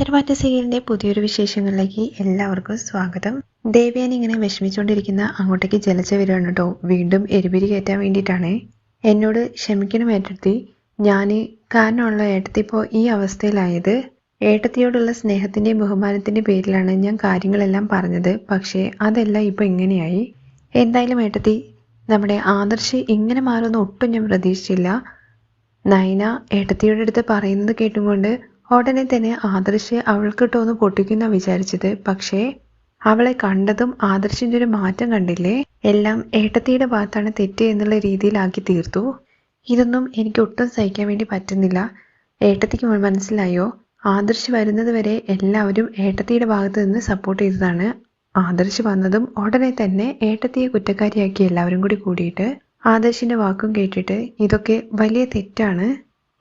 തെരുമാറ്റ സീരിയലിന്റെ പുതിയൊരു വിശേഷങ്ങളിലേക്ക് എല്ലാവർക്കും സ്വാഗതം. ദേവയാനി ഇങ്ങനെ വിഷമിച്ചുകൊണ്ടിരിക്കുന്ന അങ്ങോട്ടേക്ക് ജലച്ച വരികയാണ് കേട്ടോ. വീണ്ടും എരിപിരി കയറ്റാൻ വേണ്ടിയിട്ടാണ്. എന്നോട് ക്ഷമിക്കണം ഏട്ടത്തി. ഞാൻ കാരണമുള്ള ഏട്ടത്തി ഇപ്പോൾ ഈ അവസ്ഥയിലായത്. ഏട്ടത്തിയോടുള്ള സ്നേഹത്തിന്റെയും ബഹുമാനത്തിന്റെ പേരിലാണ് ഞാൻ കാര്യങ്ങളെല്ലാം പറഞ്ഞത്. പക്ഷേ അതെല്ലാം ഇപ്പോൾ ഇങ്ങനെയായി. എന്തായാലും ഏട്ടത്തി നമ്മുടെ ആദർശ് ഇങ്ങനെ മാറുമെന്ന് ഒട്ടും ഞാൻ പ്രതീക്ഷിച്ചില്ല. നയന ഏട്ടത്തിയുടെ അടുത്ത് പറയുന്നത് കേട്ടുകൊണ്ട് ഉടനെ തന്നെ ആദർശ് അവൾക്കിട്ടൊന്ന് പൊട്ടിക്കുന്ന വിചാരിച്ചത്. പക്ഷേ അവളെ കണ്ടതും ആദർശിന്റെ ഒരു മാറ്റം കണ്ടില്ലേ? എല്ലാം ഏട്ടത്തിയുടെ ഭാഗത്താണ് തെറ്റ് എന്നുള്ള രീതിയിലാക്കി തീർത്തു. ഇതൊന്നും എനിക്ക് ഒട്ടും സഹിക്കാൻ വേണ്ടി പറ്റുന്നില്ല. ഏട്ടത്തിക്ക് മനസ്സിലായോ? ആദർശ് വരുന്നത് വരെ എല്ലാവരും ഏട്ടത്തിയുടെ ഭാഗത്ത് നിന്ന് സപ്പോർട്ട് ചെയ്തതാണ്. ആദർശ് വന്നതും ഉടനെ തന്നെ ഏട്ടത്തിയെ കുറ്റക്കാരിയാക്കി എല്ലാവരും കൂടി കൂടിയിട്ട് ആദർശിന്റെ വാക്കും കേട്ടിട്ട് ഇതൊക്കെ വലിയ തെറ്റാണ്.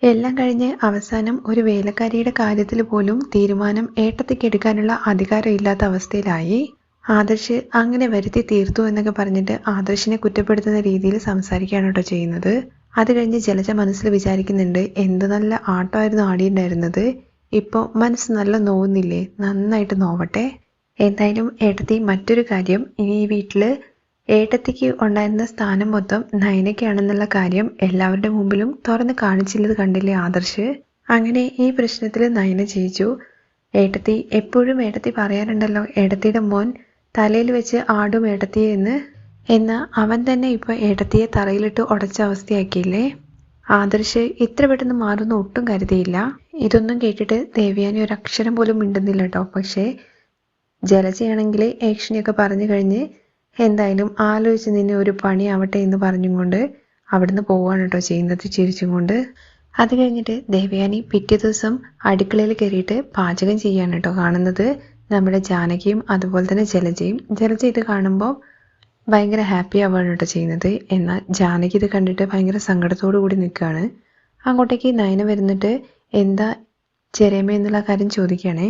എല്ലാം കഴിഞ്ഞ് അവസാനം ഒരു വേലക്കാരിയുടെ കാര്യത്തിൽ പോലും തീരുമാനം ഏട്ടത്തിക്കെടുക്കാനുള്ള അധികാരം ഇല്ലാത്ത അവസ്ഥയിലായി. ആദർശ് അങ്ങനെ വരുത്തി തീർത്തു എന്നൊക്കെ പറഞ്ഞിട്ട് ആദർശിനെ കുറ്റപ്പെടുത്തുന്ന രീതിയിൽ സംസാരിക്കുകയാണ് കേട്ടോ ചെയ്യുന്നത്. അത് കഴിഞ്ഞ് ജലജ മനസ്സിൽ വിചാരിക്കുന്നുണ്ട് എന്ത് നല്ല ആട്ടമായിരുന്നു ആടിയിട്ടുണ്ടായിരുന്നത് ഇപ്പോൾ മനസ്സ് നല്ല നോവുന്നില്ലേ? നന്നായിട്ട് നോവട്ടെ. എന്തായാലും ഏട്ടത്തി മറ്റൊരു കാര്യം ഇനി ഈ വീട്ടിൽ ഏട്ടത്തിക്ക് ഉണ്ടായിരുന്ന സ്ഥാനം മൊത്തം നയനയ്ക്കാണെന്നുള്ള കാര്യം എല്ലാവരുടെ മുമ്പിലും തുറന്ന് കാണിച്ചില്ലത് കണ്ടില്ലേ ആദർശ്? അങ്ങനെ ഈ പ്രശ്നത്തിൽ നയന ജയിച്ചു. ഏട്ടത്തി എപ്പോഴും ഏട്ടത്തി പറയാറുണ്ടല്ലോ ഏട്ടത്തിയുടെ മോൻ തലയിൽ വെച്ച് ആടും ഏട്ടത്തിയെ എന്ന്. എന്നാൽ അവൻ തന്നെ ഇപ്പോൾ ഏട്ടത്തിയെ തറയിലിട്ട് ഉടച്ച അവസ്ഥയാക്കിയില്ലേ? ആദർശ് ഇത്ര പെട്ടെന്ന് മാറുന്ന ഒട്ടും കരുതിയില്ല. ഇതൊന്നും കേട്ടിട്ട് ദേവ്യാനി ഒരു അക്ഷരം പോലും മിണ്ടുന്നില്ല കേട്ടോ. പക്ഷേ ജലജയാണെങ്കിൽ ഏക്ഷണിയൊക്കെ പറഞ്ഞു കഴിഞ്ഞ് എന്തായാലും ആലോചിച്ച് നിന്നെ ഒരു പണി പണിയാവട്ടെ എന്ന് പറഞ്ഞുകൊണ്ട് അവിടുന്ന് പോവാണ് കേട്ടോ ചെയ്യുന്നത് ചിരിച്ചും കൊണ്ട്. അത് കഴിഞ്ഞിട്ട് ദേവയാനി പിറ്റേ ദിവസം അടുക്കളയിൽ കയറിയിട്ട് പാചകം ചെയ്യാണ് കേട്ടോ കാണുന്നത്. നമ്മുടെ ജാനകിയും അതുപോലെ തന്നെ ജലജയും. ജലജ ഇത് കാണുമ്പോൾ ഭയങ്കര ഹാപ്പി ആവാണ് കേട്ടോ ചെയ്യുന്നത്. എന്നാൽ ജാനകി ഇത് കണ്ടിട്ട് ഭയങ്കര സങ്കടത്തോടു കൂടി നിൽക്കുകയാണ്. അങ്ങോട്ടേക്ക് നയന വരുന്നിട്ട് എന്താ ചെറിയമ്മ എന്നുള്ള കാര്യം ചോദിക്കുകയാണേ.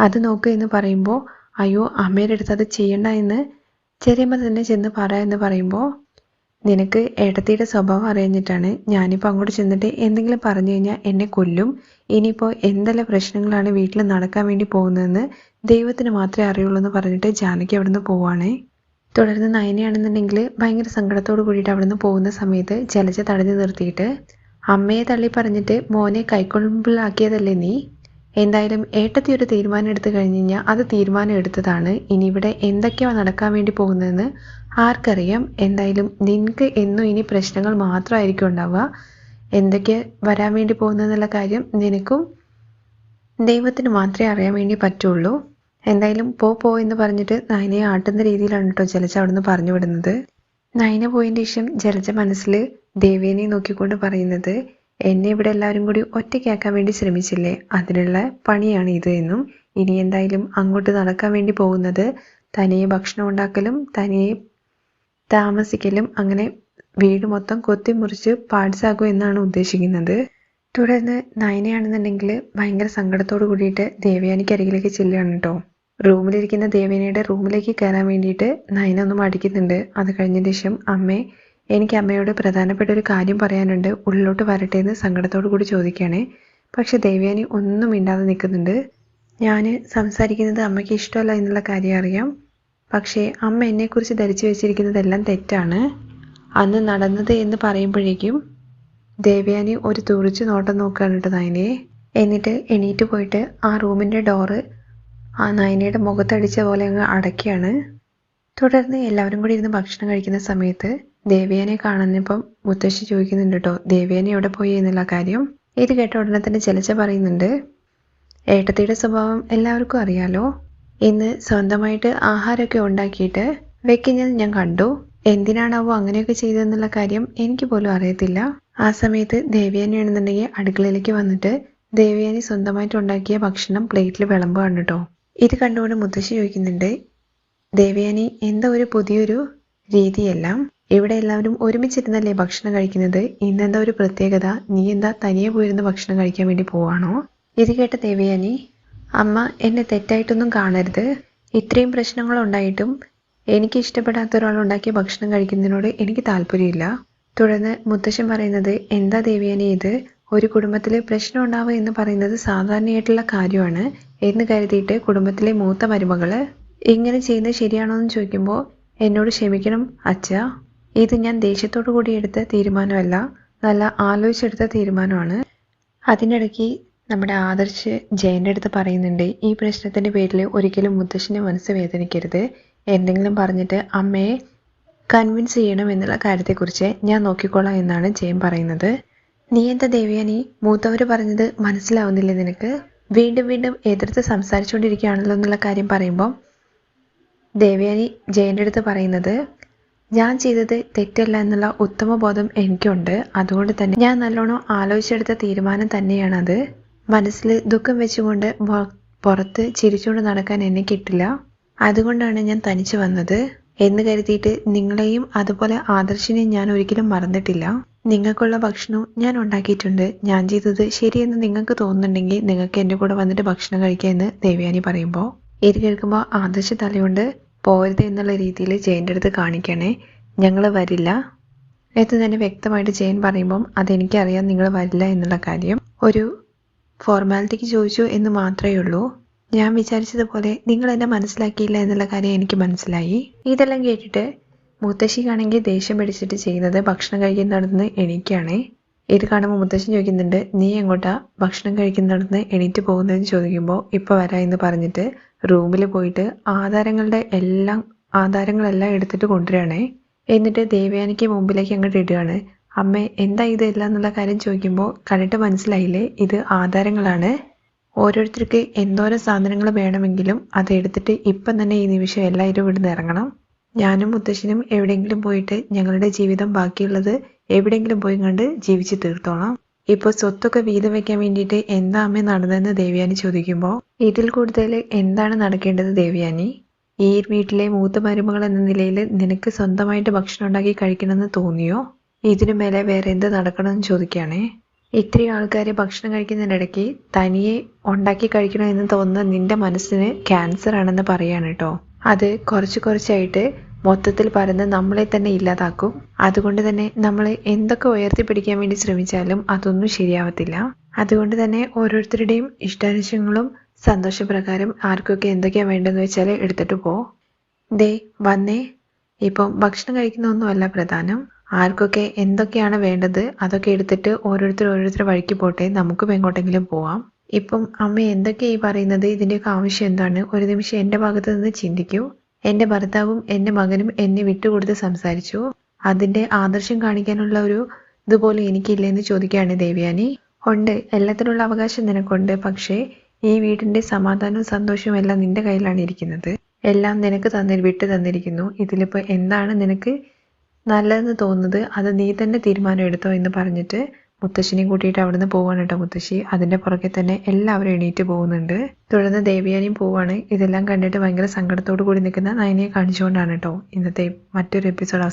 അത് നോക്കുക എന്ന് പറയുമ്പോൾ അയ്യോ അമ്മയുടെ അടുത്ത് അത് ചെയ്യണ്ട എന്ന് ചെറിയമ്മ തന്നെ ചെന്ന് പറ എന്ന് പറയുമ്പോൾ നിനക്ക് ഏട്ടത്തിയുടെ സ്വഭാവം അറിയഞ്ഞിട്ടാണ് ഞാനിപ്പോൾ അങ്ങോട്ട് ചെന്നിട്ട് എന്തെങ്കിലും പറഞ്ഞു കഴിഞ്ഞാൽ എന്നെ കൊല്ലും. ഇനിയിപ്പോൾ എന്തെല്ലാം പ്രശ്നങ്ങളാണ് വീട്ടിൽ നടക്കാൻ വേണ്ടി പോകുന്നതെന്ന് ദൈവത്തിന് മാത്രമേ അറിയുള്ളൂ എന്ന് പറഞ്ഞിട്ട് ജാനകി അവിടുന്ന് പോവാണേ. തുടർന്ന് നയനയാണെന്നുണ്ടെങ്കിൽ ഭയങ്കര സങ്കടത്തോട് കൂടിയിട്ട് അവിടുന്ന് പോകുന്ന സമയത്ത് ജലജ തടഞ്ഞു നിർത്തിയിട്ട് അമ്മയെ തള്ളി പറഞ്ഞിട്ട് മോനെ കൈക്കൊള്ളുമ്പിളാക്കിയതല്ലേ നീ? എന്തായാലും ഏട്ടത്തി ഒരു തീരുമാനം എടുത്തു കഴിഞ്ഞ് കഴിഞ്ഞാൽ അത് തീരുമാനം എടുത്തതാണ്. ഇനി ഇവിടെ എന്തൊക്കെയാണ് നടക്കാൻ വേണ്ടി പോകുന്നതെന്ന് ആർക്കറിയാം. എന്തായാലും നിനക്ക് എന്നും ഇനി പ്രശ്നങ്ങൾ മാത്രമായിരിക്കും ഉണ്ടാവുക. എന്തൊക്കെ വരാൻ വേണ്ടി പോകുന്നതെന്നുള്ള കാര്യം നിനക്കും ദൈവത്തിന് മാത്രമേ അറിയാൻ വേണ്ടി പറ്റുള്ളൂ. എന്തായാലും പോ പോ എന്ന് പറഞ്ഞിട്ട് നയനയെ ആട്ടുന്ന രീതിയിലാണ് കേട്ടോ ജലജ അവിടുന്ന് പറഞ്ഞു വിടുന്നത് നയന പോയതിന്റെ ശേഷം ജലജ മനസ്സിൽ ദേവേനെ നോക്കിക്കൊണ്ട് പറയുന്നത് എന്നെ ഇവിടെ എല്ലാവരും കൂടി ഒറ്റയ്ക്കാക്കാൻ വേണ്ടി ശ്രമിച്ചില്ലേ? അതിനുള്ള പണിയാണ് ഇത് എന്നും. ഇനി എന്തായാലും അങ്ങോട്ട് നടക്കാൻ വേണ്ടി പോകുന്നത് തനിയെ ഭക്ഷണം ഉണ്ടാക്കലും തനിയെ താമസിക്കലും അങ്ങനെ വീട് മൊത്തം കൊത്തി മുറിച്ച് പാഴ്സാക്കും എന്നാണ് ഉദ്ദേശിക്കുന്നത്. തുടർന്ന് നയനയാണെന്നുണ്ടെങ്കിൽ ഭയങ്കര സങ്കടത്തോട് കൂടിയിട്ട് ദേവയാനിക്ക് അരികിലേക്ക് ചെല്ലുകയാണ് കേട്ടോ റൂമിലിരിക്കുന്ന ദേവേനയുടെ റൂമിലേക്ക് കയറാൻ വേണ്ടിയിട്ട് നയന ഒന്ന് മടിക്കുന്നുണ്ട്. അത് കഴിഞ്ഞ ശേഷം അമ്മേ എനിക്ക് അമ്മയോട് പ്രധാനപ്പെട്ട ഒരു കാര്യം പറയാനുണ്ട്. ഉള്ളിലോട്ട് വരട്ടെ എന്ന് സങ്കടത്തോടു കൂടി ചോദിക്കുകയാണേ. പക്ഷെ ദേവ്യാനി ഒന്നും മിണ്ടാതെ നിൽക്കുന്നുണ്ട്. ഞാൻ സംസാരിക്കുന്നത് അമ്മയ്ക്ക് ഇഷ്ടമല്ല എന്നുള്ള കാര്യം അറിയാം. പക്ഷേ അമ്മ എന്നെക്കുറിച്ച് ധരിച്ചു വെച്ചിരിക്കുന്നതെല്ലാം തെറ്റാണ്. അന്ന് നടന്നത് എന്ന് പറയുമ്പോഴേക്കും ദേവയാനി ഒരു തുറിച്ച് നോട്ടം നോക്കുകയാണ് കേട്ടോ എന്നിട്ട് എണീറ്റ് പോയിട്ട് ആ റൂമിന്റെ ഡോറ് ആ നയനയുടെ മുഖത്തടിച്ച പോലെ അങ്ങ് അടയ്ക്കുകയാണ്. തുടർന്ന് എല്ലാവരും കൂടി ഇരുന്ന് ഭക്ഷണം കഴിക്കുന്ന സമയത്ത് ദേവയാനെ കാണുന്നപ്പം മുത്തശ്ശി ചോദിക്കുന്നുണ്ട് കേട്ടോ ദേവയാനി എവിടെ പോയി എന്നുള്ള കാര്യം. ഇത് കേട്ട ഉടനെ തന്നെ ചെലച്ച പറയുന്നുണ്ട് ഏട്ടത്തിയുടെ സ്വഭാവം എല്ലാവർക്കും അറിയാലോ. ഇന്ന് സ്വന്തമായിട്ട് ആഹാരമൊക്കെ ഉണ്ടാക്കിയിട്ട് വെക്കുന്നത് ഞാൻ കണ്ടു. എന്തിനാണാവോ അങ്ങനെയൊക്കെ ചെയ്തതെന്നുള്ള കാര്യം എനിക്ക് പോലും അറിയത്തില്ല. ആ സമയത്ത് ദേവയാനി ആണെന്നുണ്ടെങ്കിൽ അടുക്കളയിലേക്ക് വന്നിട്ട് ദേവിയാനി സ്വന്തമായിട്ട് ഉണ്ടാക്കിയ ഭക്ഷണം പ്ലേറ്റിൽ വിളമ്പാണ് കേട്ടോ ഇത് കണ്ടുകൊണ്ട് മുത്തശ്ശി ചോദിക്കുന്നുണ്ട് ദേവിയാനി എന്താ ഒരു പുതിയൊരു രീതിയെല്ലാം? ഇവിടെ എല്ലാവരും ഒരുമിച്ചിരുന്നല്ലേ ഭക്ഷണം കഴിക്കുന്നത്? ഇന്നെന്താ ഒരു പ്രത്യേകത? നീ എന്താ തനിയെ പോയിരുന്ന് ഭക്ഷണം കഴിക്കാൻ വേണ്ടി പോവാണോ? ഇത് കേട്ട ദേവയാനി അമ്മ എന്നെ തെറ്റായിട്ടൊന്നും കാണരുത്. ഇത്രയും പ്രശ്നങ്ങൾ ഉണ്ടായിട്ടും എനിക്ക് ഇഷ്ടപ്പെടാത്ത ഒരാൾ ഉണ്ടാക്കിയ ഭക്ഷണം കഴിക്കുന്നതിനോട് എനിക്ക് താല്പര്യമില്ല. തുടർന്ന് മുത്തശ്ശൻ പറയുന്നത് എന്താ ദേവിയാനി ഇത്? ഒരു കുടുംബത്തിൽ പ്രശ്നം ഉണ്ടാവുക എന്ന് പറയുന്നത് സാധാരണയായിട്ടുള്ള കാര്യമാണ് എന്ന് കരുതിയിട്ട് കുടുംബത്തിലെ മൂത്ത മരുമകൾ ഇങ്ങനെ ചെയ്യുന്നത് ശരിയാണോ എന്ന് ചോദിക്കുമ്പോൾ എന്നോട് ക്ഷമിക്കണം അച്ഛ. ഇത് ഞാൻ ദേഷ്യത്തോടു കൂടി എടുത്ത തീരുമാനമല്ല നല്ല ആലോചിച്ചെടുത്ത തീരുമാനമാണ്. അതിനിടയ്ക്ക് നമ്മുടെ ആദർശ് ജയന്റെ അടുത്ത് പറയുന്നുണ്ട് ഈ പ്രശ്നത്തിന്റെ പേരിൽ ഒരിക്കലും മുത്തശ്ശിന്റെ മനസ്സ് വേദനിക്കരുത്. എന്തെങ്കിലും പറഞ്ഞിട്ട് അമ്മയെ കൺവിൻസ് ചെയ്യണം എന്നുള്ള കാര്യത്തെക്കുറിച്ച് ഞാൻ നോക്കിക്കോളാം എന്നാണ് ജയൻ പറയുന്നത്. നീ എന്താ ദേവയാനി മൂത്തവർ പറഞ്ഞത് മനസ്സിലാവുന്നില്ലേ നിനക്ക്? വീണ്ടും വീണ്ടും എതിർത്ത് സംസാരിച്ചുകൊണ്ടിരിക്കുകയാണല്ലോ എന്നുള്ള കാര്യം പറയുമ്പോൾ ദേവയാനി ജയന്റെ അടുത്ത് പറയുന്നത്. ഞാൻ ചെയ്തത് തെറ്റല്ല എന്നുള്ള ഉത്തമ ബോധം എനിക്കുണ്ട്. അതുകൊണ്ട് തന്നെ ഞാൻ നല്ലോണം ആലോചിച്ചെടുത്ത തീരുമാനം തന്നെയാണത്. മനസ്സിൽ ദുഃഖം വെച്ചുകൊണ്ട് പുറത്ത് ചിരിച്ചുകൊണ്ട് നടക്കാൻ എന്നെ കിട്ടില്ല. അതുകൊണ്ടാണ് ഞാൻ തനിച്ചു വന്നത്. എന്ന് കരുതിയിട്ട് നിങ്ങളെയും അതുപോലെ ആദർശിനെയും ഞാൻ ഒരിക്കലും മറന്നിട്ടില്ല. നിങ്ങൾക്കുള്ള ഭക്ഷണവും ഞാൻ ഉണ്ടാക്കിയിട്ടുണ്ട്. ഞാൻ ചെയ്തത് ശരിയെന്ന് നിങ്ങൾക്ക് തോന്നുന്നുണ്ടെങ്കിൽ നിങ്ങൾക്ക് എന്റെ കൂടെ വന്നിട്ട് ഭക്ഷണം കഴിക്കാം എന്ന് ദേവയാനി പറയുമ്പോൾ ഇത് കേൾക്കുമ്പോൾ ആദർശ തലയുണ്ട്. പോരുത് എന്നുള്ള രീതിയിൽ ജയന്റെ അടുത്ത് കാണിക്കണേ. ഞങ്ങൾ വരില്ല. എന്ന് തന്നെ വ്യക്തമായിട്ട് ജയൻ പറയുമ്പം അതെനിക്കറിയാം നിങ്ങൾ വരില്ല എന്നുള്ള കാര്യം. ഒരു ഫോർമാലിറ്റിക്ക് ചോദിച്ചു എന്ന് മാത്രമേ ഉള്ളൂ. ഞാൻ വിചാരിച്ചതുപോലെ നിങ്ങൾ എന്നെ മനസ്സിലാക്കിയില്ല എന്നുള്ള കാര്യം എനിക്ക് മനസ്സിലായി. ഇതെല്ലാം കേട്ടിട്ട് മുത്തശ്ശിക്കാണെങ്കിൽ ദേഷ്യം പിടിച്ചിട്ട് ചെയ്യുന്നത് ഭക്ഷണം കഴിക്കുന്നിടത്തുനിന്ന് എണീക്കുകയാണേ ഇത് കാണുമ്പോൾ മുത്തശ്ശൻ ചോദിക്കുന്നുണ്ട് നീ എങ്ങോട്ടാ ഭക്ഷണം കഴിക്കുന്നിടത്തുനിന്ന് എണീറ്റ് പോകുന്നതെന്ന് ചോദിക്കുമ്പോൾ ഇപ്പോൾ വരാം എന്ന് പറഞ്ഞിട്ട് റൂമിൽ പോയിട്ട് ആധാരങ്ങളുടെ എല്ലാം ആധാരങ്ങളെല്ലാം എടുത്തിട്ട് കൊണ്ടുവരികയാണേ. എന്നിട്ട് ദേവയാനിക്ക് മുമ്പിലേക്ക് അങ്ങോട്ട് ഇടുകയാണ്. അമ്മ എന്താ ഇതെല്ലാം എന്നുള്ള കാര്യം ചോദിക്കുമ്പോൾ കണ്ടിട്ട് മനസ്സിലായില്ലേ? ഇത് ആധാരങ്ങളാണ്. ഓരോരുത്തർക്ക് എന്തോരം സാധനങ്ങൾ വേണമെങ്കിലും അത് എടുത്തിട്ട് ഇപ്പം തന്നെ ഈ നിമിഷം എല്ലാവരും ഇവിടുന്ന് ഇറങ്ങണം. ഞാനും മുത്തശ്ശനും എവിടെയെങ്കിലും പോയിട്ട് ഞങ്ങളുടെ ജീവിതം ബാക്കിയുള്ളത് എവിടെയെങ്കിലും പോയി കണ്ട് ജീവിച്ച് തീർത്തോളാം. ഇപ്പോൾ സ്വത്തൊക്കെ വീതം വെക്കാൻ വേണ്ടിയിട്ട് എന്താ അമ്മ നടന്നതെന്ന് ദേവ്യാനി ചോദിക്കുമ്പോൾ ഇതിൽ കൂടുതൽ എന്താണ് നടക്കേണ്ടത് ദേവ്യാനി? ഈ വീട്ടിലെ മൂത്ത മരുമകൾ എന്ന നിലയിൽ നിനക്ക് സ്വന്തമായിട്ട് ഭക്ഷണം ഉണ്ടാക്കി കഴിക്കണമെന്ന് തോന്നിയോ? ഇതിനു മേലെ വേറെ എന്ത് നടക്കണമെന്ന് ചോദിക്കുകയാണേ. ഇത്രയും ആൾക്കാർ ഭക്ഷണം കഴിക്കുന്നതിനിടയ്ക്ക് തനിയെ ഉണ്ടാക്കി കഴിക്കണമെന്ന് തോന്നുന്ന നിന്റെ മനസ്സിന് ക്യാൻസർ ആണെന്ന് പറയാണ് കേട്ടോ അത് കുറച്ച് കുറച്ചായിട്ട് മൊത്തത്തിൽ പരന്ന് നമ്മളെ തന്നെ ഇല്ലാതാക്കും. അതുകൊണ്ട് തന്നെ നമ്മൾ എന്തൊക്കെ ഉയർത്തിപ്പിടിക്കാൻ വേണ്ടി ശ്രമിച്ചാലും അതൊന്നും ശരിയാവത്തില്ല. അതുകൊണ്ട് തന്നെ ഓരോരുത്തരുടെയും ഇഷ്ടാനിഷ്ടങ്ങളും സന്തോഷപ്രകാരം ആർക്കൊക്കെ എന്തൊക്കെയാണ് വേണ്ടതെന്ന് വെച്ചാൽ എടുത്തിട്ട് പോ. ദേ വന്നേ. ഇപ്പം ഭക്ഷണം കഴിക്കുന്നതൊന്നുമല്ല പ്രധാനം. ആർക്കൊക്കെ എന്തൊക്കെയാണ് വേണ്ടത് അതൊക്കെ എടുത്തിട്ട് ഓരോരുത്തർ ഓരോരുത്തർ വഴിക്ക് പോട്ടെ. നമുക്കും എങ്ങോട്ടെങ്കിലും പോവാം. ഇപ്പം അമ്മ എന്തൊക്കെയാ ഈ പറയുന്നത്? ഇതിന്റെയൊക്കെ ആവശ്യം എന്താണ്? ഒരു നിമിഷം എന്റെ ഭാഗത്ത് നിന്ന് ചിന്തിക്കൂ. എന്റെ ഭർത്താവും എന്റെ മകനും എന്നെ വിട്ടുകൊടുത്ത് സംസാരിച്ചു. അതിന്റെ ആദർശം കാണിക്കാനുള്ള ഒരു ഇതുപോലെ എനിക്കില്ലെന്ന് ചോദിക്കുകയാണ് ദേവ്യാനി. ഉണ്ട് എല്ലാത്തിനുള്ള അവകാശം നിനക്കുണ്ട് പക്ഷേ ഈ വീടിന്റെ സമാധാനവും സന്തോഷവും എല്ലാം നിന്റെ കയ്യിലാണ് ഇരിക്കുന്നത്. എല്ലാം നിനക്ക് തന്നി വിട്ടു തന്നിരിക്കുന്നു. ഇതിലിപ്പോൾ എന്താണ് നിനക്ക് നല്ലതെന്ന് തോന്നുന്നത്? അത് നീ തന്നെ തീരുമാനം എടുത്തോ എന്ന് പറഞ്ഞിട്ട് മുത്തശ്ശിനെയും കൂട്ടിയിട്ട് അവിടുന്ന് പോവാണ് കേട്ടോ മുത്തശ്ശി. അതിന്റെ പുറകെ തന്നെ എല്ലാവരും എണീറ്റ് പോകുന്നുണ്ട്. തുടർന്ന് ദേവിയാനിയും പോവാണ്. ഇതെല്ലാം കണ്ടിട്ട് ഭയങ്കര സങ്കടത്തോടു കൂടി നിൽക്കുന്ന നയനയെ കാണിച്ചുകൊണ്ടാണ് കേട്ടോ ഇന്നത്തെ മറ്റൊരു എപ്പിസോഡ്